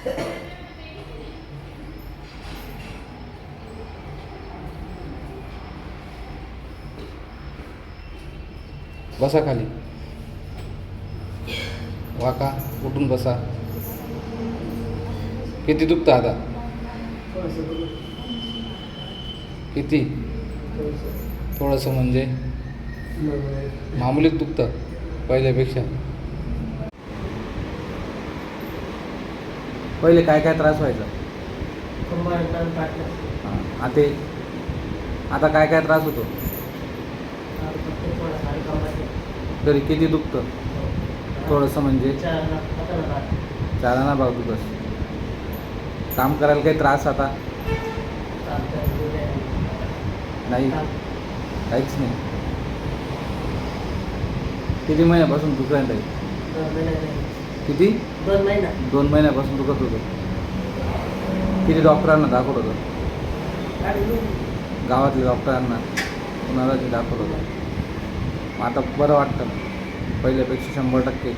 बसा खाली. वाका उठून बसा. किती दुखतं आता? किती? थोडंसं म्हणजे? मामूलीच दुखतं पहिल्यापेक्षा. पहिले काय काय त्रास व्हायचा? हां. आता आता काय काय त्रास होतो? तरी किती दुखतं? थोडंसं म्हणजे? चालना भाऊ तू बस. काम करायला काही त्रास आता? नाही. काहीच नाही. किती महिन्यापासून आहे किती? दोन महिना. दोन महिन्यापासून दुखत होतं. किती डॉक्टरांना दाखवत होतं? गावातल्या डॉक्टरांना कुणाला ते दाखवत होतं. आता बरं वाटतं. पहिल्यापेक्षा शंभर टक्के.